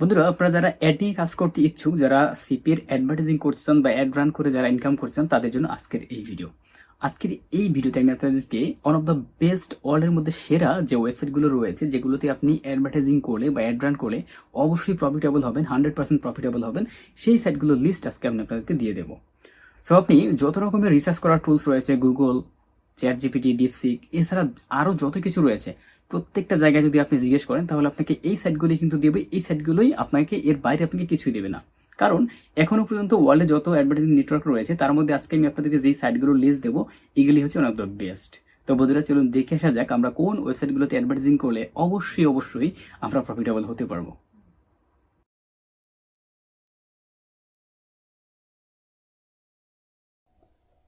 বন্ধুরা, আপনারা যারা অ্যাড নিয়ে কাজ করতে ইচ্ছুক, যারা সিপির অ্যাডভার্টাইজিং করছেন বা অ্যাড রান করে যারা ইনকাম করছেন, তাদের জন্য আজকের এই ভিডিও আজকের এই ভিডিওতে আমি আপনাদেরকে ওয়ান অফ দ্য বেস্ট ওয়ার্ল্ডের মধ্যে সেরা যে ওয়েবসাইটগুলো রয়েছে, যেগুলোতে আপনি অ্যাডভার্টাইজিং করলে বা অ্যাড রান করলে অবশ্যই প্রফিটেবল হবেন হান্ড্রেড পার্সেন্ট প্রফিটেবল হবেন, সেই সাইটগুলোর লিস্ট আজকে আমি আপনাদেরকে দিয়ে দেবো। সো আপনি যত রকমের রিসার্চ করার টুলস রয়েছে গুগল চ্যাট জিপিটি ডিপসিক এছাড়া আরও যত কিছু রয়েছে প্রত্যেকটা জায়গায় যদি আপনি জিজ্ঞেস করেন, তাহলে আপনাকে এই সাইটগুলি কিন্তু দেবে, এই সাইটগুলোই আপনাকে এর বাইরে আপনাকে কিছুই দেবে না। কারণ এখনও পর্যন্ত ওয়ার্ল্ডে যত অ্যাডভার্টাইজিং নেটওয়ার্ক রয়েছে, তার মধ্যে আজকে আমি আপনাদেরকে যেই সাইটগুলোর লিস্ট দেবো, এগুলি হচ্ছে ওয়ান অফ দ্য বেস্ট তো বন্ধুরা, চলুন দেখে আসা যাক আমরা কোন ওয়েবসাইটগুলোতে অ্যাডভার্টাইজিং করলে অবশ্যই অবশ্যই আমরা প্রফিটেবল হতে পারব।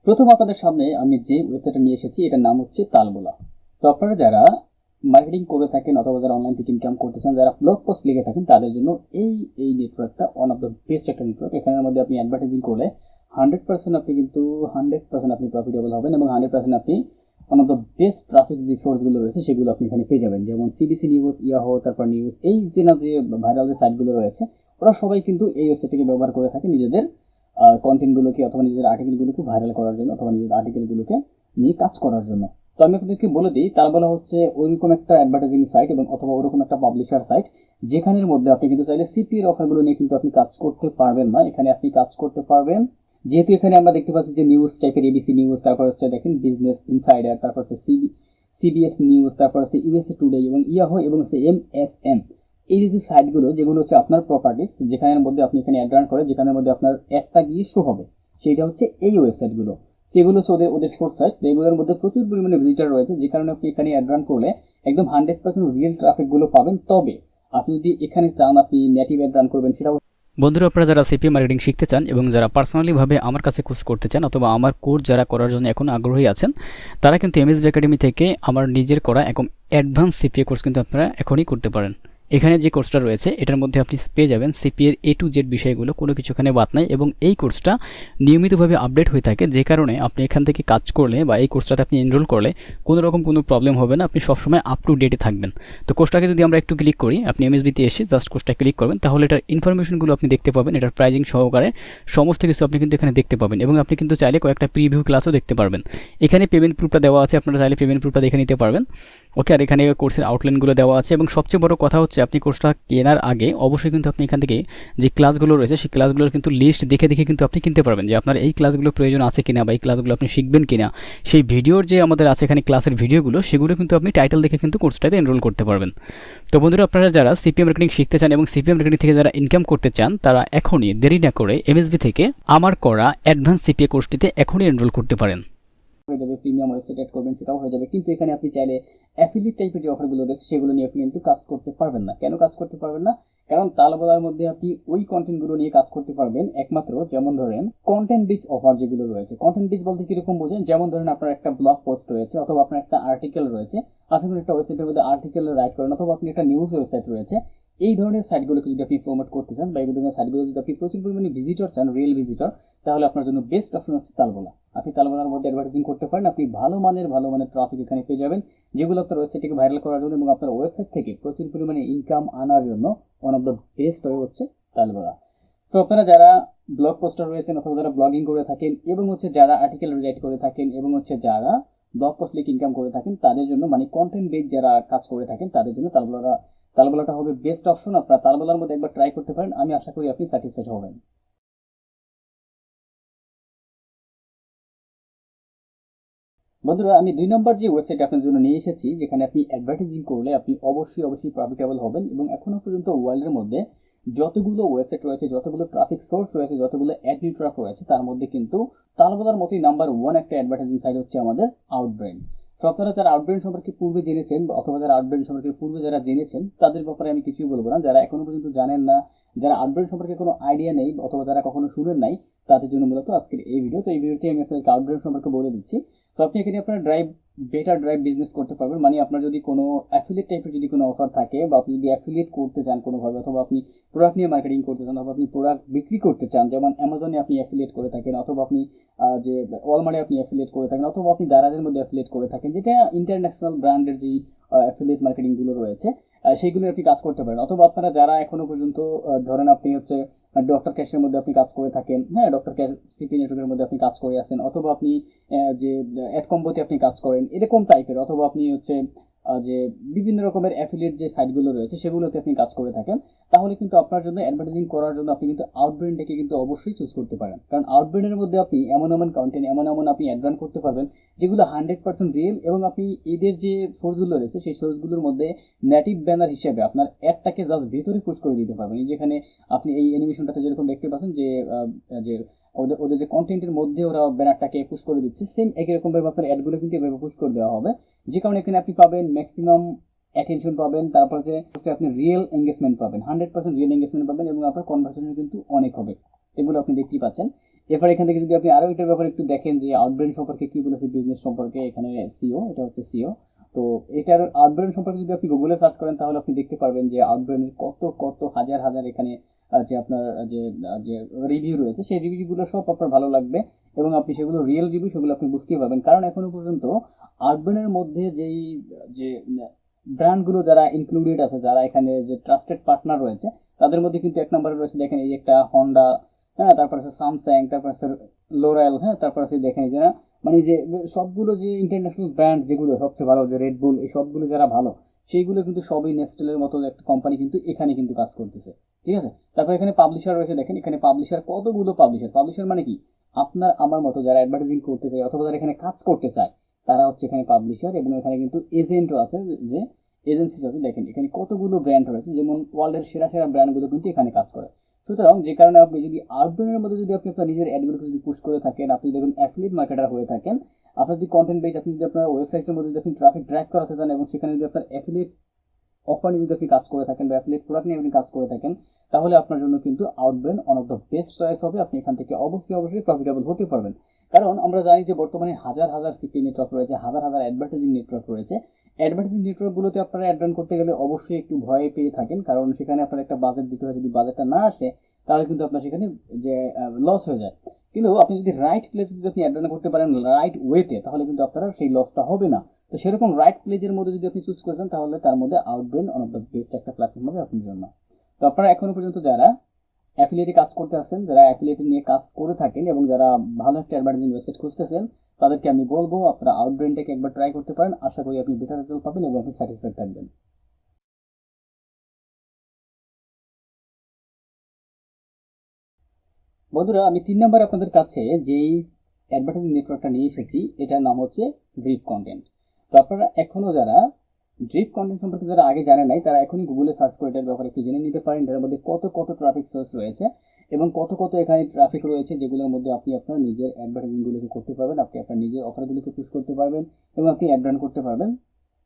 প্রথম আপনাদের সামনে আমি যে ওয়েবসাইটটা নিয়ে এসেছি, এটার নাম হচ্ছে তালবোলা তো আপনারা যারা মার্কেটিং করে থাকেন অথবা যারা অনলাইন থেকে ইনকাম করতে চান যারা ব্লগ পোস্ট লিখে থাকেন, তাদের জন্য এই এই নেটওয়ার্কটা ওয়ান অফ দ্য বেস্ট একটা নেটওয়ার্ক এখানের মধ্যে আপনি অ্যাডভার্টাইজিং করলে হান্ড্রেড পার্সেন্ট আপনি কিন্তু হান্ড্রেড পার্সেন্ট আপনি প্রফিটেবল হবেন এবং হান্ড্রেড পার্সেন্ট আপনি one of the best traffic যে সোর্সগুলো রয়েছে, সেগুলো আপনি এখানে পেয়ে যাবেন। যেমন সিবিসি নিউজ ইয়াহো তারপর নিউজ এই যে না যে ভাইরাল যে সাইটগুলো রয়েছে, ওরা সবাই কিন্তু এই ওয়েবসাইটটিকে ব্যবহার করে থাকে নিজেদের কন্টেন্টগুলোকে অথবা নিজেদের আর্টিকেলগুলোকে ভাইরাল করার জন্য অথবা নিজেদের আর্টিকেলগুলোকে নিয়ে কাজ করার জন্য। তো আমি আপনাদেরকে বলে দিই, তার বলা হচ্ছে ওইরকম একটা অ্যাডভার্টাইজিং সাইট এবং অথবা ওরকম একটা পাবলিশার সাইট যেখানের মধ্যে আপনি কিন্তু চাইলে সিপি এর অফারগুলো নিয়ে কিন্তু আপনি কাজ করতে পারবেন না। এখানে আপনি কাজ করতে পারবেন। যেহেতু এখানে আমরা দেখতে পাচ্ছি যে নিউজ টাইপের এবিসি নিউজ তারপর হচ্ছে দেখেন বিজনেস ইনসাইডার তারপর হচ্ছে সিবি সিবিএস নিউজ তারপর হচ্ছে ইউএসএ টুডে এবং ইয়াহো এবং হচ্ছে এম এস এম এই যে সাইটগুলো যেগুলো হচ্ছে আপনার প্রপার্টিস যেখানের মধ্যে আপনি এখানে অ্যাড রান করে, যেখানের মধ্যে আপনার একটা গিয়ে শো হবে সেটা হচ্ছে এই ওয়েবসাইটগুলো সেগুলো হচ্ছে ওদের ওদের শোর্ট সাইট এগুলোর মধ্যে প্রচুর পরিমাণে ভিজিটার রয়েছে, যে কারণে আপনি এখানে অ্যাড রান করলে একদম হান্ড্রেড পার্সেন্ট রিয়েল ট্রাফিকগুলো পাবেন। তবে আপনি যদি এখানে চান, আপনি নেটিভ অ্যাড রান করবেন, সেটাও বন্ধুরা, আপনারা যারা সিপি মার্কেটিং শিখতে চান এবং যারা পার্সোনালিভাবে আমার কাছে কোর্স করতে চান অথবা আমার কোর্স যারা করার জন্য এখন আগ্রহী আছেন, তারা কিন্তু এমএসবি একাডেমি থেকে আমার নিজের করা একদম অ্যাডভান্স সিপিএ কোর্স কিন্তু আপনারা এখনই করতে পারেন। এখানে যে কোর্সটা রয়েছে, এটার মধ্যে আপনি পেয়ে যাবেন সিপিএর এ টু জেড বিষয়গুলো, কোনো কিছু এখানে বাদ নাই এবং এই কোর্সটা নিয়মিতভাবে আপডেট হয়ে থাকে। যে কারণে আপনি এখান থেকে কাজ করলে বা এই কোর্সটাতে আপনি এনরোল করলে কোনো রকম কোনো প্রবলেম হবে না, আপনি সবসময় আপ টু ডেটে থাকবেন। তো কোর্সটাকে যদি আমরা একটু ক্লিক করি, আপনি এমএসবিতে এসে জাস্ট কোর্সটা ক্লিক করবেন, তাহলে এটার ইনফরমেশনগুলো আপনি দেখতে পাবেন, এটার প্রাইজিং সহকারে সমস্ত কিছু আপনি কিন্তু এখানে দেখতে পাবেন এবং আপনি কিন্তু চাইলে কয়েকটা প্রিভিউ ক্লাসও দেখতে পারবেন। এখানে পেমেন্ট প্রুফটা দেওয়া আছে, আপনারা চাইলে পেমেন্ট প্রুফটা দেখে নিতে পারবেন। ওকে আর এখানে কোর্সের আউটলাইনগুলো দেওয়া আছে এবং সবচেয়ে বড় কথা হচ্ছে আপনি কোর্সটা কেনার আগে অবশ্যই কিন্তু আপনি এখান থেকে যে ক্লাসগুলো রয়েছে, সেই ক্লাসগুলোর কিন্তু লিস্ট দেখে দেখে কিন্তু আপনি কিনতে পারবেন যে আপনার এই ক্লাসগুলো প্রয়োজন আছে কিনা বা এই ক্লাসগুলো আপনি শিখবেন কিনা। সেই ভিডিওর যে আমাদের আছে এখানে ক্লাসের ভিডিওগুলো, সেগুলো কিন্তু আপনি টাইটেল দেখে কিন্তু কোর্সটাতে এনরোল করতে পারবেন। তো বন্ধুরা, আপনারা যারা সিপিএম মার্কেটিং শিখতে চান এবং সিপিএম মার্কেটিং থেকে যারা ইনকাম করতে চান, তারা এখনই দেরি না করে এমএসবি থেকে আমার করা অ্যাডভান্স সিপিএ কোর্সটিতে এখনই এনরোল করতে পারেন। হয়ে যাবে প্রিমিয়াম ওয়েবসাইট অ্যাড করবেন, সেটাও হয়ে যাবে। কিন্তু এখানে আপনি চাইলে অ্যাফিলিয়েট টাইপের যে অফারগুলো রয়েছে, সেগুলো নিয়ে আপনি কিন্তু কাজ করতে পারবেন না। কেন কাজ করতে পারবেন না? কারণ তালবলার মধ্যে আপনি ওই কন্টেন্টগুলো নিয়ে কাজ করতে পারবেন, একমাত্র যেমন ধরেন কন্টেন্ট বিচ অফার যেগুলো রয়েছে। কন্টেন্ট বিচ বলতে কীরকম বোঝেন? যেমন ধরেন আপনার একটা ব্লগ পোস্ট রয়েছে, অথবা আপনার একটা আর্টিকেল রয়েছে, আপনি একটা ওয়েবসাইটের মধ্যে আর্টিকেল রাইট করেন, অথবা আপনি একটা নিউজ ওয়েবসাইট রয়েছে এই ধরনের সাইটগুলোকে যদি আপনি প্রমোট করতে চান বা এই ধরনের সাইটগুলো যদি আপনি প্রচুর পরিমাণে ভিজিটর চান রিয়েল ভিজিটর তাহলে আপনার জন্য বেস্ট অপশন হচ্ছে তালবোলা। আপনি তালবোলার মধ্যে অ্যাডভার্টাইজিং করতে পারেন, আপনি ভালো মানের ভালো মানের ট্রাফিক এখানে পেয়ে যাবেন, যেগুলো আপনার ওয়েবসাইটটিকে ভাইরাল করার জন্য এবং আপনার ওয়েবসাইট থেকে প্রচুর পরিমাণে ইনকাম আনার জন্য one of the best way হচ্ছে তালবোলা। সো আপনারা যারা ব্লগ পোস্টার রয়েছেন অথবা যারা ব্লগিং করে থাকেন এবং হচ্ছে যারা আর্টিকেল রাইট করে থাকেন এবং হচ্ছে যারা ব্লগ পোস্ট লিখে ইনকাম করে থাকেন, তাদের জন্য মানে কন্টেন্ট বেজ যারা কাজ করে থাকেন, তাদের জন্য তালবোলা তালবেলাটা হবে বেস্ট অপশন আপনারা তালবেলার মধ্যে একবার ট্রাই করতে পারেন, আমি আশা করি আপনি স্যাটিসফাইড হবেন। বন্ধুরা, আমি দুই নম্বর যে ওয়েবসাইট আপনার জন্য নিয়ে এসেছি, যেখানে আপনি অ্যাডভার্টাইজিং করলে আপনি অবশ্যই অবশ্যই প্রফিটেবল হবেন এবং এখনও পর্যন্ত ওয়ার্ল্ডের মধ্যে যতগুলো ওয়েবসাইট রয়েছে, যতগুলো ট্রাফিক সোর্স রয়েছে, যতগুলো অ্যাড নেটওয়ার্ক রয়েছে, তার মধ্যে কিন্তু তালবেলার মতোই নাম্বার ওয়ান একটা অ্যাডভার্টাইজিং সাইট হচ্ছে আমাদের আউটব্রেন সো যারা আউটব্রেন সম্পর্কে পূর্বে জেনেছেন অথবা যারা আউটব্রেন সম্পর্কে পূর্বে যারা জেনেছেন, তাদের ব্যাপারে আমি কিছুই বলব না। যারা এখনও পর্যন্ত জানেন না, যারা আউটব্রেন সম্পর্কে কোনো আইডিয়া নেই অথবা যারা কখনো শুনেন নাই, তাদের জন্য মূলত আজকের এই ভিডিও তো এই ভিডিওতে আমি আপনাদেরকে আউটব্রেন সম্পর্কে বলে দিচ্ছি। তো আপনি এখানে আপনার ড্রাইভ বেটার ড্রাইভ বিজনেস করতে পারবেন। মানে আপনার যদি কোনো অ্যাফিলিয়েট টাইপের যদি কোনো অফার থাকে বা আপনি যদি অ্যাফিলিয়েট করতে চান কোনোভাবে, অথবা আপনি প্রোডাক্ট নিয়ে মার্কেটিং করতে চান, অথবা আপনি প্রোডাক্ট বিক্রি করতে চান, যেমন অ্যামাজনে আপনি অ্যাফিলিয়েট করে থাকেন, অথবা আপনি যে ওয়ালমার্টে আপনি অ্যাফিলিয়েট করে থাকেন, অথবা আপনি দারাজের মধ্যে অ্যাফিলিয়েট করে থাকেন, যেটা ইন্টারন্যাশনাল ব্র্যান্ডের যেই অ্যাফিলিয়েট মার্কেটিংগুলো রয়েছে। সেইগুলো আপনি কাজ করতে পারেন। অথবা আপনারা যারা এখনও পর্যন্ত ধরেন আপনি হচ্ছে ডক্টর ক্যাশের মধ্যে আপনি কাজ করে থাকেন হ্যাঁ ডক্টর ক্যাশ সিপি নেটওয়ার্কের মধ্যে আপনি কাজ করে আছেন, অথবা আপনি যে অ্যাড কম্বোতে আপনি কাজ করেন, এরকম টাইপের অথবা আপনি হচ্ছে যে বিভিন্ন রকমের অ্যাফিলিয়েট যে সাইটগুলো রয়েছে, সেগুলোতে আপনি কাজ করে থাকেন। তাহলে কিন্তু আপনার জন্য অ্যাডভার্টাইজিং করার জন্য আপনি কিন্তু আউটব্রেনটাকে কিন্তু অবশ্যই চুজ করতে পারেন। কারণ আউটব্রেনের মধ্যে আপনি এমন এমন কন্টেন্ট এমন এমন আপনি অ্যাড রান করতে পারবেন, যেগুলো হান্ড্রেড পার্সেন্ট রিয়েল এবং আপনি এদের যে সোর্সগুলো রয়েছে, সেই সোর্সগুলোর মধ্যে নেটিভ ব্যানার হিসেবে আপনার অ্যাডটাকে জাস্ট ভেতরে পুশ করে দিতে পারবেন। যেখানে আপনি এই অ্যানিমেশনটাতে যেরকম দেখতে পাচ্ছেন যে যে ওদের ওদের যে কন্টেন্টের মধ্যে ওরা ব্যানারটাকে পুশ করে দিচ্ছে সেম একই রকম ভাবে আপনার অ্যাডগুলো কিন্তু এভাবে পুশ করে দেওয়া হবে। যে কারণে এখানে আপনি পাবেন ম্যাক্সিমাম অ্যাটেনশন পাবেন, তারপর যে আপনি রিয়েল এঙ্গেজমেন্ট পাবেন হান্ড্রেড পার্সেন্ট রিয়েল এঙ্গেজমেন্ট পাবেন এবং আপনার কনভার্সেশন কিন্তু অনেক হবে। এগুলো আপনি দেখতেই পাচ্ছেন। এরপর এখান থেকে যদি আপনি আরও এটার ব্যাপারে একটু দেখেন যে আউটব্রেন সম্পর্কে কী বলেছে বিজনেস সম্পর্কে এখানে সিও এটা হচ্ছে সিও তো এটার আউটব্রেন সম্পর্কে যদি আপনি গুগলে সার্চ করেন, তাহলে আপনি দেখতে পারবেন যে আউটব্রেনের কত কত হাজার হাজার এখানে যে আপনার যে যে রিভিউ রয়েছে, সেই রিভিউগুলো সব আপনার ভালো লাগবে এবং আপনি সেগুলো রিয়েল রিভিউ সেগুলো আপনি বুঝতেই পারবেন। কারণ এখনও পর্যন্ত আউটব্রেনের মধ্যে যেই, যে ব্র্যান্ডগুলো যারা ইনক্লুডেড আছে, যারা এখানে যে ট্রাস্টেড পার্টনার রয়েছে, তাদের মধ্যে কিন্তু এক নম্বরে রয়েছে, দেখেন এই একটা হন্ডা হ্যাঁ তারপর আছে স্যামসাং তারপর আছে লোরাল হ্যাঁ তারপর আছে দেখেন যারা মানে যে সবগুলো যে ইন্টারন্যাশনাল ব্র্যান্ড যেগুলো, সবচেয়ে ভালো যে রেডবুল এই সবগুলো যারা ভালো সেইগুলো কিন্তু সবই নেস্টেলের মতো একটা কোম্পানি কিন্তু এখানে কিন্তু কাজ করতেছে। ঠিক আছে? তারপর এখানে পাবলিশার রয়েছে, দেখেন এখানে পাবলিশার কতগুলো পাবলিশার পাবলিশার মানে কি? আপনার, আমার মতো যারা অ্যাডভার্টাইজিং করতে চায় অথবা যারা এখানে কাজ করতে চায়, তারা হচ্ছে এখানে পাবলিশার এবং এখানে কিন্তু এজেন্টও আছে, যে এজেন্সিস আছে। দেখেন, এখানে কতগুলো ব্র্যান্ড রয়েছে, যেমন ওয়ার্ল্ডের সেরা সেরা ব্র্যান্ডগুলো কিন্তু এখানে কাজ করে। সুতরাং যে কারণে আপনি যদি আউটব্রেনের মধ্যে যদি আপনি আপনার নিজের অ্যাডগুলোকে যদি পুশ করে থাকেন, আপনি দেখুন অ্যাফিলিয়েট মার্কেটার হয়ে থাকেন আপনার যদি কন্টেন্ট বেস আপনি যদি আপনার ওয়েবসাইটের মধ্যে যদি আপনি ট্রাফিক ড্রাইভ করাতে চান এবং সেখানে যদি আপনার অ্যাফিলিয়েট অফার নিয়ে যদি আপনি কাজ করে থাকেন বা অ্যাফিলিয়েট প্রোডাক্ট নিয়ে আপনি কাজ করে থাকেন, তাহলে আপনার জন্য কিন্তু Outbrain one of the best choice হবে। আপনি এখান থেকে অবশ্যই অবশ্যই প্রফিটেবল হতে পারবেন। কারণ আমরা জানি যে বর্তমানে হাজার হাজার সিপি নেটওয়ার্ক রয়েছে, হাজার হাজার অ্যাডভার্টাইজিং নেটওয়ার্ক রয়েছে। অ্যাডভার্টাইজিং নেটওয়ার্কগুলোতে আপনারা অ্যাড রান করতে গেলে অবশ্যই একটু ভয় পেয়ে থাকেন। কারণ সেখানে আপনার একটা বাজেট দিতে হয়। যদি বাজেটটা না আসে, তাহলে কিন্তু আপনার সেখানে যে লস হয়ে যায়। কিন্তু আপনি যদি রাইট প্লেস যদি আপনি অ্যাড করতে পারেন রাইট ওয়েতে তাহলে কিন্তু আপনার সেই লসটা হবে না। তো সেরকম রাইট প্লেজের মধ্যে যদি আপনি চুজ করেছেন, তাহলে তার মধ্যে Outbrain one of the best একটা প্ল্যাটফর্ম হবে আপনার জন্য। তো আপনারা এখনও পর্যন্ত যারা অ্যাফিলিয়েটে কাজ করতে আছেন যারা অ্যাফিলিয়েটে নিয়ে কাজ করে থাকেন এবং যারা ভালো একটা অ্যাডভার্টাইজিং ওয়েবসাইট খুঁজতেছেন, তাদেরকে আমি বলব, আপনারা আউটব্রেনটাকে একবার ট্রাই করতে পারেন। আশা করি আপনি বেটার রেজাল্ট পাবেন এবং আপনি স্যাটিসফাইড থাকবেন। বন্ধুরা, আমি তিন নম্বর আপনাদের কাছে যেই অ্যাডভার্টাইজিং নেটওয়ার্কটা নিয়ে এসেছি, এটার নাম হচ্ছে ড্রিপ কন্টেন্ট তো আপনারা এখনও যারা ড্রিপ কন্টেন্ট সম্পর্কে যারা আগে জানেন নাই, তারা এখনই গুগলে সার্চ করে এটার ব্যাপারে একটু জেনে নিতে পারেন। এটার মধ্যে কত কত ট্রাফিক সোর্স রয়েছে এবং কত কত এখানে ট্রাফিক রয়েছে যেগুলোর মধ্যে আপনি আপনার নিজের অ্যাডভার্টাইজিংগুলোকে করতে পারবেন, আপনি আপনার নিজের অফারগুলোকে পুশ করতে পারবেন এবং আপনি অ্যাড রান করতে পারবেন,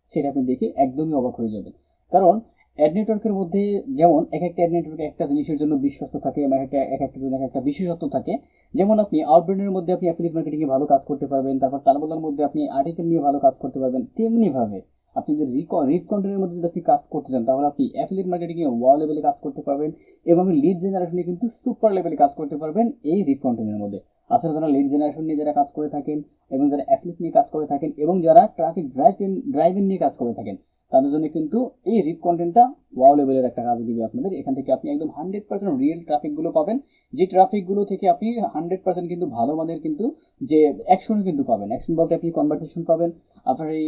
সেটা আপনি দেখে একদমই অবাক হয়ে যাবেন। কারণ অ্যাড নেটওয়ার্কের মধ্যে যেমন এক একটা অ্যাড নেটওয়ার্ক একটা জিনিসের জন্য বিশ্বস্ত থাকে এবং একটা, এক একটা জন্য এক একটা বিশেষত্ব থাকে, যেমন আপনি আউটব্রেন্ডের মধ্যে আপনি অ্যাফিলিয়েট মার্কেটিংয়ে ভালো কাজ করতে পারবেন, তারপর তালবলার মধ্যে আপনি আর্টিকেল নিয়ে ভালো কাজ করতে পারবেন, তেমনিভাবে আপনি যদি রিক রিপ কন্টেন্টের মধ্যে যদি আপনি কাজ করতে চান, তাহলে আপনি অ্যাফিলিয়েট মার্কেটিংয়ে ওয়াও লেভেলে কাজ করতে পারবেন এবং লিড জেনারেশনে কিন্তু সুপার লেভেলে কাজ করতে পারবেন এই রিপ কন্টেন্টের মধ্যে। আসলে যারা লিড জেনারেশন নিয়ে যারা কাজ করে থাকেন এবং যারা অ্যাফিলিয়েট নিয়ে কাজ করে থাকেন এবং যারা ট্রাফিক ড্রাইভ ড্রাইভিং নিয়ে কাজ করে থাকেন তাদের জন্য কিন্তু এই রিপ কন্টেন্টটা ওয়াও লেভেলের একটা কাজ দিবে আপনাদের। এখান থেকে আপনি একদম হান্ড্রেড পার্সেন্ট রিয়েল ট্রাফিকগুলো পাবেন। যে ট্রাফিকগুলো থেকে আপনি হান্ড্রেড পার্সেন্ট কিন্তু ভালো মানের কিন্তু যে অ্যাকশন কিন্তু পাবেন। অ্যাকশন বলতে আপনি কনভারসেশন পাবেন। আপনার এই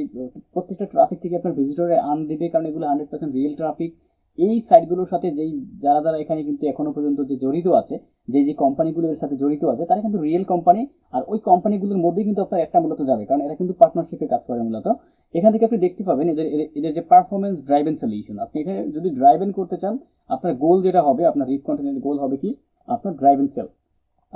প্রত্যেকটা ট্রাফিক থেকে আপনার ভিজিটরে আন দেবে কারণ এগুলো হান্ড্রেড পার্সেন্ট রিয়েল ট্রাফিক এই সাইটগুলোর সাথে যেই, যারা যারা এখানে কিন্তু এখনও পর্যন্ত যে জড়িত আছে যে যে কোম্পানিগুলোর সাথে জড়িত আছে, তারা কিন্তু রিয়েল কোম্পানি আর ওই কোম্পানিগুলোর মধ্যেই কিন্তু আপনার একটা মূলত যাবে, কারণ এরা কিন্তু পার্টনারশিপে কাজ করে মূলত। এখান থেকে আপনি দেখতে পাবেন এদের, এদের- যে পারফরমেন্স ড্রাইভেন সলিউশন আপনি এখানে যদি ড্রাইভেন করতে চান, আপনার গোল যেটা হবে, আপনার রিড কন্টেন্টের গোল হবে কি? আপনার ড্রাইভেন সেল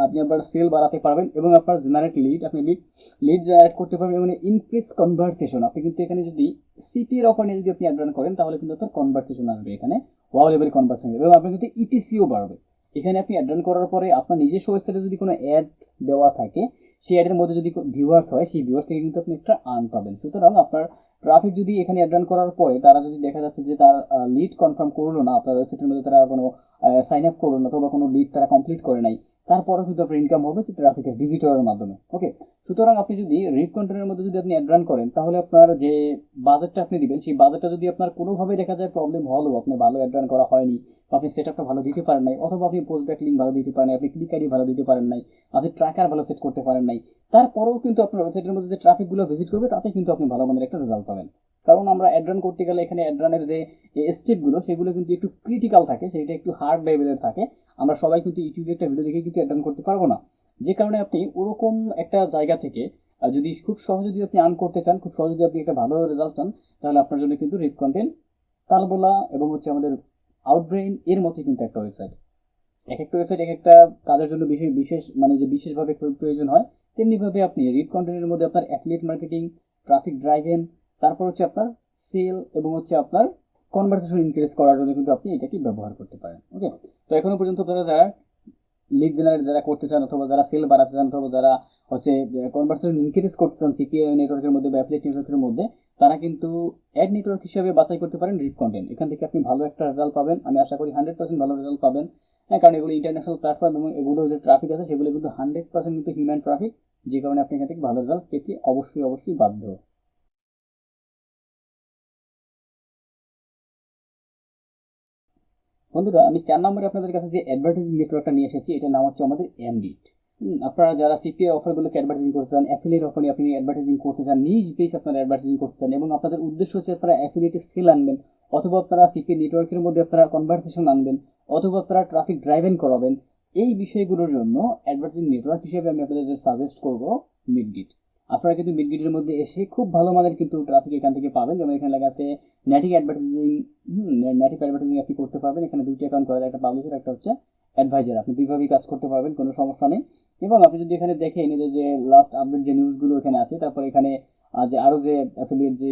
আপনি আপনার সেল বাড়াতে পারবেন এবং আপনার জেনারেট লিড আপনি লিড লিড জেনারেট করতে পারবেন এবং ইনক্রিজ কনভারসেশন আপনি কিন্তু এখানে যদি সিপির অফার নিয়ে যদি আপনি অ্যাড রান করেন, তাহলে কিন্তু আপনার কনভারসেশন আসবে এখানে ওয়াও লেভেল কনভারসেশন এবং আপনার কিন্তু ইপিসিও বাড়বে। এখানে আপনি অ্যাড করার পরে আপনার নিজস্ব ওয়েবসাইটে যদি কোনো অ্যাড দেওয়া থাকে, সেই অ্যাডের মধ্যে যদি ভিউয়ার্স হয়, সেই ভিউয়ার্স থেকে কিন্তু আপনি একটা আর্ন পাবেন। সুতরাং আপনার ট্রাফিক যদি এখানে অ্যাড করার পরে তারা যদি দেখা যাচ্ছে যে তার লিড কনফার্ম করল না, আপনার ওয়েবসাইটের মধ্যে তারা কোনো সাইন আপ করল না, অথবা কোনো লিড তারা কমপ্লিট করে নাই তারপরে কিন্তু আপনার ইনকাম হবে সে ট্রাফিকের ভিজিটরের মাধ্যমে। ওকে সুতরাং আপনি যদি রিপ কন্টেন্টের মধ্যে যদি আপনি অ্যাড রান করেন, তাহলে আপনার যে বাজেটটা আপনি দিবেন, সেই বাজেটটা যদি আপনার কোনোভাবে দেখা যায় প্রবলেম হলো আপনার ভালো অ্যাড রান করা হয়নি আপনি সেট আপটা ভালো দিতে পারেন নাই, অথবা আপনি পোস্ট ব্যাক লিঙ্ক ভালো দিতে পারেন আপনি ক্লিক আইডি ভালো দিতে পারেন নাই, আপনি ট্র্যাকার ভালো সেট করতে পারেন নাই, তারপরেও কিন্তু আপনার ওয়েবসাইটের মধ্যে যে ট্রাফিকগুলো ভিজিট করবে, তাতে কিন্তু আপনি ভালো মানের একটা রেজাল্ট পাবেন। কারণ আমরা অ্যাড রান করতে গেলে এখানে অ্যাড রানের যে স্টেপগুলো সেগুলো কিন্তু একটু ক্রিটিক্যাল থাকে, সেটা একটু হার্ড লেভেলের থাকে। আমরা সবাই কিন্তু ইউটিউবে একটা ভিডিও দেখে কিন্তু অ্যাড করতে পারব না। যে কারণে আপনি ওরকম একটা জায়গা থেকে যদি খুব সহজে যদি আপনি আর্ন করতে চান, খুব সহজে যদি আপনি একটা ভালো রেজাল্ট চান, তাহলে আপনার জন্য কিন্তু রিপ কন্টেন্ট তালবোলা এবং হচ্ছে আমাদের আউটব্রেইন এর মতো কিন্তু একটা ওয়েবসাইট এক একটা ওয়েবসাইট এক একটা কাজের জন্য বিশেষ বিশেষ মানে যে বিশেষভাবে প্রয়োজন হয়, তেমনিভাবে আপনি রিপ কন্টেন্টের মধ্যে আপনার অ্যাফিলিয়েট মার্কেটিং ট্রাফিক ড্রাইভেন তারপর হচ্ছে আপনার সেল এবং হচ্ছে আপনার কনভারসেশন ইনক্রিজ করার জন্য কিন্তু আপনি এটাকে ব্যবহার করতে পারেন। ওকে তো এখনও পর্যন্ত আপনারা যারা লিড জেনারেট যারা করতে চান অথবা যারা সেল বাড়াতে চান অথবা যারা হচ্ছে কনভারসেশন ইনক্রিজ করতে চান সিপিআই নেটওয়ার্কের মধ্যে বা অ্যাফিলিয়েট নেটওয়ার্কের মধ্যে, তারা কিন্তু অ্যাড নেটওয়ার্ক হিসেবে বাছাই করতে পারেন রিপ কন্টেন্ট এখান থেকে আপনি ভালো একটা রেজাল্ট পাবেন, আমি আশা করি হান্ড্রেড পার্সেন্ট ভালো রেজাল্ট পাবেন। হ্যাঁ কারণ এগুলো ইন্টারন্যাশনাল প্ল্যাটফর্ম এবং এগুলো যে ট্রাফিক আছে, সেগুলো কিন্তু হান্ড্রেড পার্সেন্ট কিন্তু হিউম্যান ট্রাফিক যে কারণে আপনি এখান থেকে ভালো রেজাল্ট পেতে অবশ্যই অবশ্যই বাধ্য। বন্ধুরা, আমি চার নম্বরে আপনাদের কাছে যে অ্যাডভার্টাইজিং নেটওয়ার্কটা নিয়ে এসেছি, এটার নাম হচ্ছে আমাদের এমডিট আপনারা যারা সিপিআই অফারগুলোকে অ্যাডভার্টাইজিং করতে চান অ্যাফিলিয়েট অফারে আপনি অ্যাডভার্টাইজিং করতে চান, নিজ বেস আপনারা অ্যাডভার্টাইজিং করতে চান, এবং আপনাদের উদ্দেশ্য হচ্ছে আপনারা অ্যাফিলিয়েটে সেল আনবেন, অথবা আপনারা সিপি নেটওয়ার্কের মধ্যে আপনারা কনভারসেশন আনবেন, অথবা আপনারা ট্রাফিক ড্রাইভেন করাবেন, এই বিষয়গুলোর জন্য অ্যাডভার্টাইজিং নেটওয়ার্ক হিসেবে আমি আপনাদের সাজেস্ট করব মিডগিট আপনারা কিন্তু মিডগিটের মধ্যে এসে খুব ভালো মানের কিন্তু ট্রাফিক এখান থেকে পাবেন। যেমন এখানে লেখা আছে নেটিক অ্যাডভার্টাইজিং নেটিক অ্যাডভার্টাইজিং আপনি করতে পারবেন। এখানে দুইটা অ্যাকাউন্ট করা একটা পাবলিশার একটা হচ্ছে অ্যাডভাইজার আপনি দুইভাবেই কাজ করতে পারবেন, কোনো সমস্যা নেই। এবং আপনি যদি এখানে দেখেন এদের যে লাস্ট আপডেট যে নিউজগুলো এখানে আছে, তারপর এখানে যে আরও যে অ্যাফিলিয়েট যে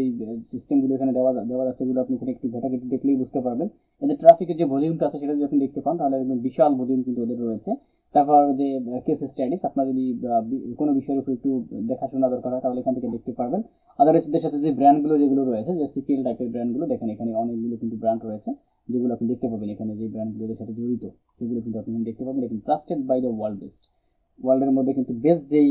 সিস্টেমগুলো এখানে দেওয়া দেওয়া যাচ্ছে, এগুলো আপনি এখানে একটু ঘেটাঘেটি দেখলেই বুঝতে পারবেন। এদের ট্রাফিকের যে ভলিউমটা আছে, সেটা যদি আপনি দেখতে পান, তাহলে দেখবেন বিশাল ভলিউম কিন্তু ওদের রয়েছে। তারপর যে কেস স্টাডিজ আপনার যদি কোনো বিষয়ের উপর একটু দেখাশোনা দরকার হয়, তাহলে এখান থেকে দেখতে পারবেন। আদার্স এদের সাথে যে ব্র্যান্ডগুলো যেগুলো রয়েছে, যে সিপিএল টাইপের ব্র্যান্ডগুলো দেখেন এখানে অনেকগুলো কিন্তু ব্র্যান্ড রয়েছে, যেগুলো আপনি দেখতে পাবেন এখানে যে ব্র্যান্ডগুলো এদের সাথে জড়িত, সেগুলো কিন্তু আপনি দেখতে পাবেন। দেখুন trusted by the world best ওয়ার্ল্ডের মধ্যে কিন্তু বেস্ট যেই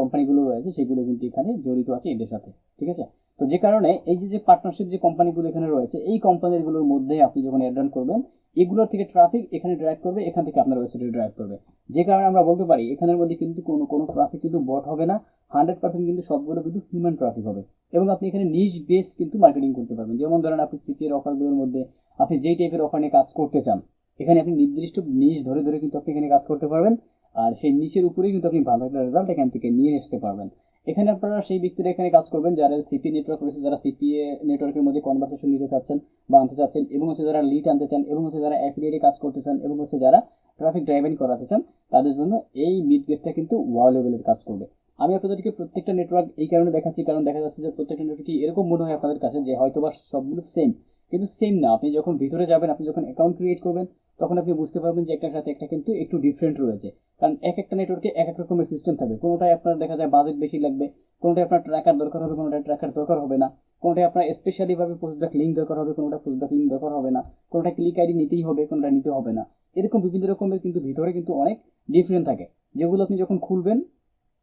কোম্পানিগুলো রয়েছে, সেগুলো কিন্তু এখানে জড়িত আছে এদের সাথে, ঠিক আছে? তো যে কারণে এই যে যে পার্টনারশিপ যে কোম্পানিগুলো এখানে রয়েছে, এই কোম্পানিগুলোর মধ্যে আপনি যখন অ্যাড করবেন এগুলোর থেকে ট্রাফিক এখানে ড্রাইভ করবে, এখান থেকে আপনার ওয়েবসাইটে ড্রাইভ করবে। যে কারণে আমরা বলতে পারি, এখানের মধ্যে কিন্তু কোনো কোনো ট্রাফিক কিন্তু বট হবে না হান্ড্রেড পার্সেন্ট কিন্তু সবগুলো কিন্তু হিউম্যান ট্রাফিক হবে। এবং আপনি এখানে নিজ বেস কিন্তু মার্কেটিং করতে পারবেন। যেমন ধরেন আপনি সিপিএর অফারগুলোর মধ্যে আপনি যেই টাইপের অফার নিয়ে কাজ করতে চান, এখানে আপনি নির্দিষ্ট নিজ ধরে ধরে কিন্তু আপনি এখানে কাজ করতে পারবেন। আর সেই নিচের উপরেই কিন্তু আপনি ভালো একটা রেজাল্ট এখান থেকে নিয়ে আসতে পারবেন। এখানে আপনারা সেই ব্যক্তিরা এখানে কাজ করবেন যারা সিপি নেটওয়ার্ক রয়েছে, যারা সিপিএ নেটওয়ার্কের মধ্যে কনভারসেশন নিতে চাচ্ছেন বা আনতে চাচ্ছেন, এবং হচ্ছে যারা লিড আনতে চান, এবং হচ্ছে যারা অ্যাফিলিয়েটে কাজ করতে চান, এবং হচ্ছে যারা ট্রাফিক ড্রাইভিং করাতে চান, তাদের জন্য এই মিড গেটটা কিন্তু ওয়াও লেভেলের কাজ করবে। আমি আপনাদেরকে প্রত্যেকটা নেটওয়ার্ক এই কারণে দেখাচ্ছি, কারণ দেখা যাচ্ছে যে প্রত্যেকটা নেটওয়ার্ক এরকম মনে হয় আপনাদের কাছে যে হয়তোবা সবগুলো সেম কিন্তু সেম না। আপনি যখন ভিতরে যাবেন, আপনি যখন অ্যাকাউন্ট ক্রিয়েট করবেন তখন আপনি বুঝতে পারবেন যে একটার সাথে একটা কিন্তু একটু ডিফারেন্ট রয়েছে। কারণ এক একটা নেটওয়ার্কে এক এক রকমের সিস্টেম থাকবে কোনোটায় আপনার দেখা যায় বাজেট বেশি লাগবে, কোনোটায় আপনার ট্র্যাকার দরকার হবে, কোনোটায় ট্র্যাকার দরকার হবে না। কোনোটায় আপনার স্পেশালিভাবে পোস্ট লিঙ্ক দরকার হবে, কোনোটা পোস্ট ব্যাক লিঙ্ক দরকার হবে না। কোনোটা ক্লিক আইডি নিতেই হবে, কোনোটা নিতে হবে না। এরকম বিভিন্ন রকমের কিন্তু ভিতরে কিন্তু অনেক ডিফারেন্ট থাকে। যেগুলো আপনি যখন খুলবেন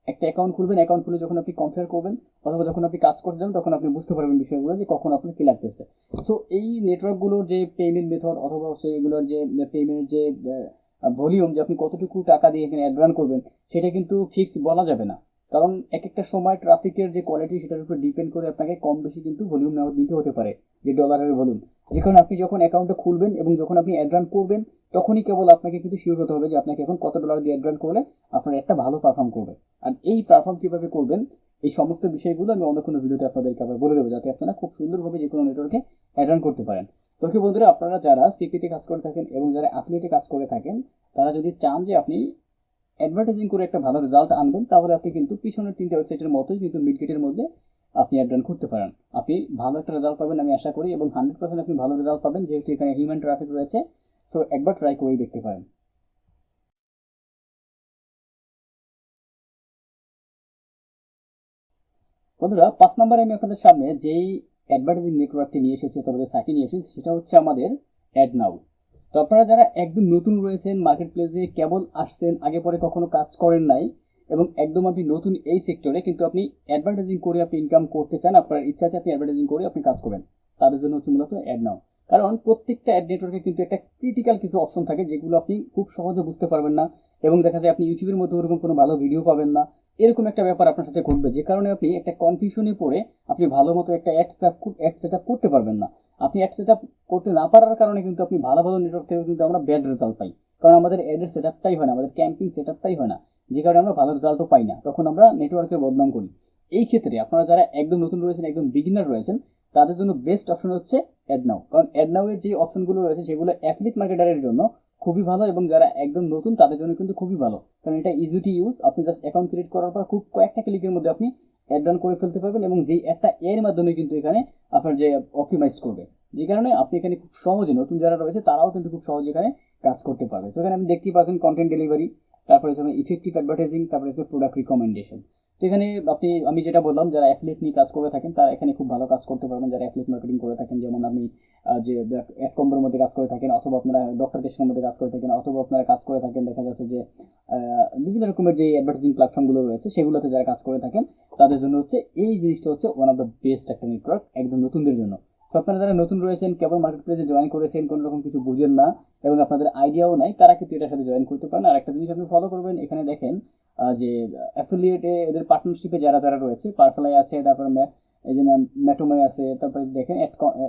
একটা অ্যাকাউন্ট খুলবেন অ্যাকাউন্ট খুলে যখন আপনি কনফিগার করবেন অথবা যখন আপনি কাজ করতে যান তখন আপনি বুঝতে পারবেন বিষয়গুলো যে কখন আপনার কি লাগতেছে। সো এই নেটওয়ার্কগুলোর যে পেমেন্ট মেথড অথবা হচ্ছে এগুলোর যে পেমেন্টের যে ভলিউম যে আপনি কতটুকু টাকা দিয়ে এখানে অ্যাড করবেন, সেটা কিন্তু ফিক্স বলা যাবে না। কারণ এক একটা সময় ট্রাফিকের যে কোয়ালিটি সেটার উপর ডিপেন্ড করে আপনাকে কম বেশি কিন্তু ভলিউম নেওয়া নিতে হতে পারে, যে ডলারের ভলিউম যেখানে আপনি যখন অ্যাকাউন্টটা খুলবেন এবং যখন আপনি অ্যাড রান করবেন, তখনই কেবল আপনাকে কিন্তু শিওর হতে হবে যে আপনাকে এখন কত ডলার দিয়ে অ্যাড রান করলে আপনার একটা ভালো পারফর্ম করবে। আর এই পারফর্ম কীভাবে করবেন, এই সমস্ত বিষয়গুলো আমি অন্য কোনো ভিডিওতে আপনাদেরকে আবার বলে দেবো, যাতে আপনারা খুব সুন্দরভাবে যে কোনো নেটওয়ার্কে অ্যাড রান করতে পারেন। তো কি বন্ধুরা, আপনারা যারা সিপিতে কাজ করে থাকেন এবং যারা অ্যাফিলিয়েটে কাজ করে থাকেন, তারা যদি চান যে আপনি অ্যাডভার্টাইজিং করে একটা ভালো রেজাল্ট আনবেন, তাহলে আপনি কিন্তু পিছনের তিনটা ওয়েবসাইটের মতোই কিন্তু মিডগেটের মধ্যে আপনি অ্যাড রান করতে পারেন। আপনি ভালো একটা রেজাল্ট পাবেন আমি আশা করি এবং হান্ড্রেড পার্সেন্ট আপনি ভালো রেজাল্ট পাবেন যেহেতু এখানে হিউম্যান ট্রাফিক রয়েছে। সো একবার ট্রাই করেই দেখতে পারেন। বন্ধুরা, পাঁচ নম্বরে আমি আপনাদের সামনে যেই অ্যাডভার্টাইজিং নেটওয়ার্কটি নিয়ে এসেছি তোমাদের সাইটে নিয়ে এসেছি, সেটা হচ্ছে আমাদের অ্যাড নাও তো আপনারা যারা একদম নতুন রয়েছেন মার্কেট প্লেসে কেবল আসছেন, আগে পরে কখনো কাজ করেন নাই এবং একদম আপনি নতুন এই সেক্টরে কিন্তু আপনি অ্যাডভার্টাইজিং করে আপনি ইনকাম করতে চান, আপনার ইচ্ছা আছে আপনি অ্যাডভার্টাইজিং করে আপনি কাজ করবেন। তাদের জন্য হচ্ছে মূলত অ্যাড নাও। কারণ প্রত্যেকটা অ্যাড নেটওয়ার্কে কিন্তু একটা ক্রিটিক্যাল কিছু অপশন থাকে যেগুলো আপনি খুব সহজে বুঝতে পারবেন না এবং দেখা যায় আপনি ইউটিউবের মধ্যে ওরকম কোনো ভালো ভিডিও পাবেন না। এরকম একটা ব্যাপার আপনার সাথে ঘটবে, যে কারণে আপনি একটা কনফিউশনে পড়ে আপনি ভালো মতো একটা অ্যাড সেট অ্যাড সেট করতে পারবেন না। আপনি অ্যাড সেট আপ করতে না পারার কারণে কিন্তু আপনি ভালো ভালো নেটওয়ার্ক থেকে কিন্তু আমরা ব্যাড রেজাল্ট পাই। কারণ আমাদের অ্যাডের সেট আপটাই হয় না, আমাদের ক্যাম্পিং সেট আপটাই হয় না। যে কারণে আমরা ভালো রেজাল্টও পাই না। তখন আমরা নেটওয়ার্কের বদনাম করি। এই ক্ষেত্রে আপনারা যারা একদম নতুন রয়েছেন, একদম বিগিনার রয়েছেন, তাদের জন্য বেস্ট অপশন হচ্ছে অ্যাডনাও কারণ অ্যাডনাও এর যে অপশনগুলো রয়েছে, সেগুলো অ্যাফিলিট মার্কেটারের জন্য খুবই ভালো এবং যারা একদম নতুন, তাদের জন্য কিন্তু খুবই ভালো। কারণ এটা ইজি টু ইউজ আপনি জাস্ট অ্যাকাউন্ট ক্রিয়েট করার পর খুব কয়েকটা ক্লিকের মধ্যে আপনি অ্যাড রান করে ফেলতে পারবেন এবং যেই একটা এর মাধ্যমে কিন্তু এখানে আপনার যে অপটিমাইজ করবে। যে কারণে আপনি এখানে খুব সহজে নতুন যারা রয়েছে, তারাও কিন্তু খুব সহজে এখানে কাজ করতে পারবে। তো এখানে আপনি দেখতেই পাচ্ছেন কন্টেন্ট ডেলিভারি তারপরে হচ্ছে ইফেক্টিভ অ্যাডভার্টাইজিং তারপরে হচ্ছে প্রোডাক্ট রিকমেন্ডেশন তো এখানে আপনি, আমি যেটা বললাম, যারা অ্যাফিলেট নিয়ে কাজ করে থাকেন, তারা এখানে খুব ভালো কাজ করতে পারবেন। যারা অ্যাফিলেট মার্কেটিং করে থাকেন, যেমন আপনি যে এক কম্বোর মধ্যে কাজ করে থাকেন, অথবা আপনারা ডক্টর কেশনের মধ্যে কাজ করে থাকেন, অথবা আপনারা কাজ করে থাকেন, দেখা যাচ্ছে যে বিভিন্ন রকমের যে অ্যাডভার্টাইজিং প্ল্যাটফর্মগুলো রয়েছে, সেগুলোতে যারা কাজ করে থাকেন, তাদের জন্য হচ্ছে, এই জিনিসটা হচ্ছে ওয়ান অফ দ্য বেস্ট একটা নেটওয়ার্ক একদম নতুনদের জন্য। সো আপনারা যারা নতুন রয়েছেন, কেবল মার্কেট প্লেসে জয়েন করেছেন, কোনো রকম কিছু বুঝেন না, এবং আপনাদের আইডিয়াও নাই, তারা কিন্তু এটার সাথে জয়েন করতে পারেন। আর একটা জিনিস আপনি ফলো করবেন, এখানে দেখেন যে অ্যাফিলিয়েটে এদের পার্টনারশিপে যারা যারা রয়েছে পারফেলাই আছে, তারপর এই যে ম্যাটোমাই আছে, তারপরে দেখেন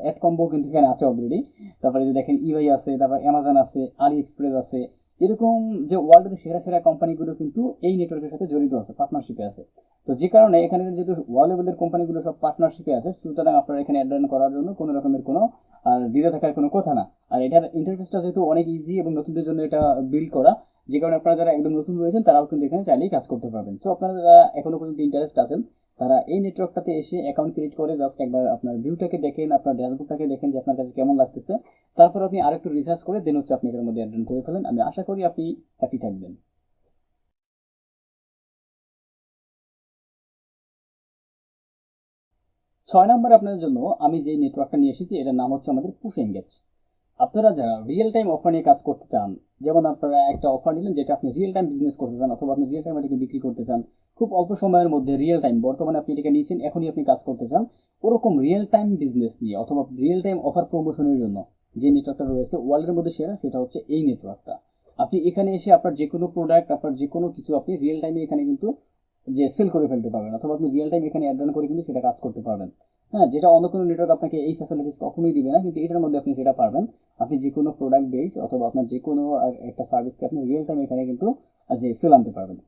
অ্যাড কম্বো কিন্তু এখানে আছে অলরেডি তারপরে যে দেখেন ইভাই আছে, তারপর অ্যামাজন আছে আলি এক্সপ্রেস আছে। এরকম যে ওয়ার্ল্ডের সেরা সেরা কোম্পানিগুলো কিন্তু এই নেটওয়ার্কের সাথে জড়িত আছে পার্টনারশিপে আছে। তো যে কারণে এখানে যেহেতু ওয়ার্ল্ড লেভেলের কোম্পানিগুলো সব পার্টনারশিপে আছে, সুতরাং আপনারা এখানে অ্যাড করার জন্য কোনো রকমের কোনো, আর দ্বিধা থাকার কোনো কথা না। আর এটার ইন্টারফেসটা যেহেতু অনেক ইজি এবং নতুনদের জন্য এটা বিল্ড করা যে কারণে আপনারা যারা একদম নতুন রয়েছেন, তারাও কিন্তু এখানে চাইলেই কাজ করতে পারবেন। সো আপনারা যারা এখনও পর্যন্ত ইন্টারেস্ট আছেন, তারা এই নেটওয়ার্কটাতে এসে অ্যাকাউন্ট ক্রিয়েট করে জাস্ট একবার আপনার ভিউটাকে দেখেন, আপনার ড্যাশবোর্ডটাকে দেখেন যে আপনার কাছে কেমন লাগতেছে। তারপর আপনি আরেকটু রিসার্চ করে দেন হচ্ছে আপনি এটার মধ্যে অ্যাড করে ফেলেন। আমি আশা করি আপনি হ্যাপি থাকবেন। ছয় নম্বর আপনাদের জন্য আমি যে নেটওয়ার্কটা নিয়ে এসেছি, এটার নাম হচ্ছে আমাদের পুশ এঙ্গেজ আপনারা যারা রিয়েল টাইম অফার নিয়ে কাজ করতে চান, যেমন আপনারা একটা অফার নিলেন যেটা আপনি রিয়েল টাইম বিজনেস করতে চান অথবা আপনি রিয়েল টাইম এটাকে বিক্রি করতে চান, খুব অল্প সময়ের মধ্যে রিয়েল টাইম বর্তমানে আপনি এটাকে নিয়েছেন, এখনই আপনি কাজ করতে চান, ওরকম রিয়েল টাইম বিজনেস নিয়ে অথবা রিয়েল টাইম অফার প্রমোশনের জন্য যে নেটওয়ার্কটা রয়েছে ওয়ার্ল্ডের মধ্যে সেরা সেটা হচ্ছে এই নেটওয়ার্কটা আপনি এখানে এসে আপনার যে কোনো প্রোডাক্ট আপনার যে কোনো কিছু আপনি রিয়েল টাইমে এখানে কিন্তু যে সেল করে ফেলতে পারবেন, অথবা আপনি রিয়েল টাইম এখানে অ্যাড করে কিন্তু সেটা কাজ করতে পারবেন। হ্যাঁ যেটা অন্য কোনো নেটওয়ার্ক আপনাকে এই ফ্যাসিলিটিস কখনোই দিবে না, কিন্তু এটার মধ্যে আপনি সেটা পারবেন, আপনি যে কোনো প্রোডাক্ট বেস অথবা আপনার যে কোনো একটা সার্ভিসকে আপনি রিয়েল টাইম এখানে কিন্তু যে সেল আনতে পারবেন।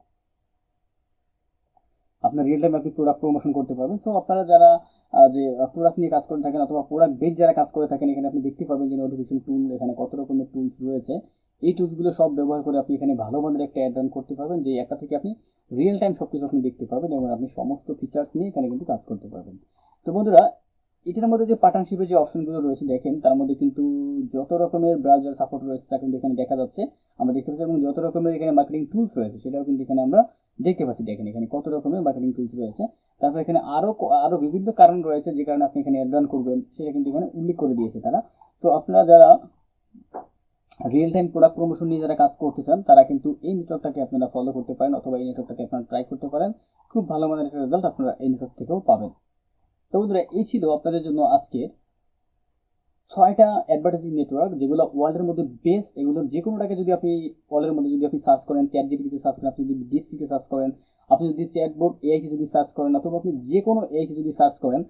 আপনার রিয়েল টাইম আপনি প্রোডাক্ট প্রমোশন করতে পারবেন। সো আপনারা যারা যে প্রোডাক্ট নিয়ে কাজ করে থাকেন অথবা প্রোডাক্ট বেস যারা কাজ করে থাকেন, এখানে আপনি দেখতে পাবেন যে নোটিফিকেশন টুল এখানে কত রকমের টুলস রয়েছে। এই টুলসগুলো সব ব্যবহার করে আপনি এখানে ভালো মানের একটা অ্যাড রান করতে পারবেন যে একটা থেকে আপনি রিয়েল টাইম সব কিছু আপনি দেখতে পারবেন এবং আপনি সমস্ত ফিচার্স নিয়ে এখানে কিন্তু কাজ করতে পারবেন। তো বন্ধুরা, এটার মধ্যে যে পার্টনারশিপের যে অপশনগুলো রয়েছে দেখেন, তার মধ্যে কিন্তু যত রকমের ব্রাউজার সাপোর্ট রয়েছে তা কিন্তু এখানে দেখা যাচ্ছে, আমরা দেখতে পাচ্ছি এবং যত রকমের এখানে মার্কেটিং টুলস রয়েছে সেটাও কিন্তু এখানে আমরা দেখতে পাচ্ছি। দেখেন এখানে কত রকমের মার্কেটিং টুলস রয়েছে। তারপর এখানে আরও আরও বিভিন্ন কারণ রয়েছে যে কারণে আপনি এখানে অ্যাড রান করবেন, সেটা কিন্তু এখানে উল্লেখ করে দিয়েছে তারা। সো আপনারা যারা রিয়েল টাইম প্রোডাক্ট প্রমোশন নিয়ে যারা কাজ করতে চান তারা কিন্তু এই নেটওয়ার্কটাকে আপনারা ফলো করতে পারেন অথবা এই নেটওয়ার্কটাকে আপনারা ট্রাই করতে পারেন। খুব ভালো মানের একটা রেজাল্ট আপনারা এই নেটওয়ার্ক থেকেও পাবেন। তো বন্ধুরা, এই ছিল আপনাদের জন্য আজকের ছয়টা অ্যাডভার্টাইজিং নেটওয়ার্ক যেগুলো ওয়ার্ল্ডের মধ্যে বেস্ট এগুলোর যে কোনোটাকে যদি আপনি ওয়ার্ল্ডের মধ্যে যদি আপনি সার্চ করেন চ্যাট জিপিটিতে সার্চ করেন, আপনি যদি ডিপসিতে সার্চ করেন, আপনি যদি চ্যাটবোর্ড এআইকে যদি সার্চ করেন, অথবা আপনি যে কোনো এআইকে যদি সার্চ করেন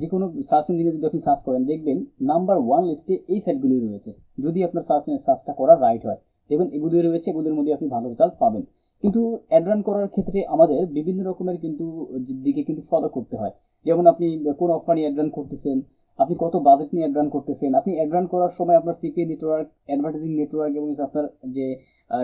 যে কোনো সার্চ ইঞ্জিনে যদি আপনি সার্চ করেন, দেখবেন নাম্বার ওয়ান লিস্টে এই সাইটগুলি রয়েছে। যদি আপনার সার্চ সার্চটা করা রাইট হয়, দেখবেন এগুলি রয়েছে, এগুলির মধ্যে আপনি ভালো রেজাল্ট পাবেন। কিন্তু অ্যাড রান করার ক্ষেত্রে আমাদের বিভিন্ন রকমের কিন্তু দিকে কিন্তু ফলো করতে হয়। যেমন আপনি কোন অফার নিয়ে অ্যাড রান করতেছেন, আপনি কত বাজেট নিয়ে অ্যাড রান করতেছেন, আপনি অ্যাড রান করার সময় আপনার সিপি নেটওয়ার্ক অ্যাডভার্টাইজিং নেটওয়ার্ক এবং আপনার যে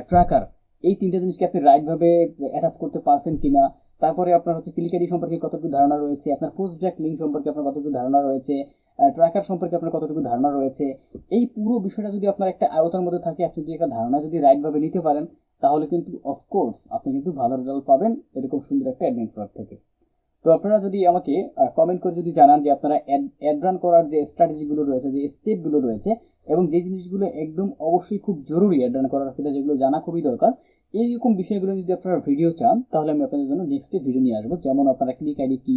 ট্র্যাকার এই তিনটা জিনিসকে আপনি রাইটভাবে অ্যাটাচ করতে পারছেন কিনা তারপরে আপনার হচ্ছে ক্লিক আইডি সম্পর্কে কতটুকু ধারণা রয়েছে, আপনার পোস্ট ব্যাক লিঙ্ক সম্পর্কে আপনার কতটুকু ধারণা রয়েছে ট্র্যাকার সম্পর্কে আপনার কতটুকু ধারণা রয়েছে, এই পুরো বিষয়টা যদি আপনার একটা আয়তার মধ্যে থাকে, আপনি যদি একটা ধারণা যদি রাইটভাবে নিতে পারেন, তাহলে কিন্তু অফকোর্স আপনি কিন্তু ভালো রেজাল্ট পাবেন এরকম সুন্দর একটা অ্যাড নেটওয়ার্ক থেকে। তো আপনারা যদি আমাকে কমেন্ট করে যদি জানান যে আপনারা অ্যাড রান করার যে স্ট্র্যাটেজিগুলো রয়েছে, যে স্টেপগুলো রয়েছে, এবং যে জিনিসগুলো একদম অবশ্যই খুব জরুরি অ্যাড রান করার ক্ষেত্রে যেগুলো জানা খুবই দরকার এইরকম বিষয়গুলো যদি আপনারা ভিডিও চান, তাহলে আমি আপনাদের জন্য নেক্সটে ভিডিও নিয়ে আসব। যেমন আপনারা ক্লিক আইডি কি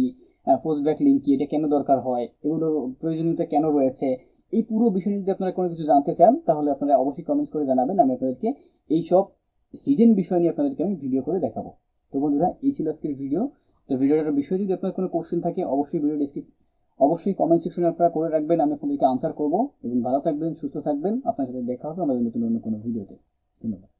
পোস্ট ব্যাক লিঙ্ক কি এটা কেন দরকার হয় এগুলোর প্রয়োজনীয়তা কেন রয়েছে, এই পুরো বিষয় যদি আপনারা কোনো কিছু জানতে চান, তাহলে আপনারা অবশ্যই কমেন্টস করে জানাবেন, আমি আপনাদেরকে এই সব হিডেন বিষয় নিয়ে আপনাদেরকে আমি ভিডিও করে দেখাবো। তো বন্ধুরা, এই ছিল আজকের ভিডিও তো ভিডিওটার বিষয়ে যদি আপনার কোনো কোশ্চেন থাকে, অবশ্যই ভিডিও ডিসক্রিপ অবশ্যই কমেন্ট সেকশনে আপনারা করে রাখবেন, আমি আপনাদেরকে আনসার করব। এবং ভালো থাকবেন, সুস্থ থাকবেন। আপনার সাথে দেখা হবে আমাদের নতুন অন্য কোনো ভিডিওতে ধন্যবাদ।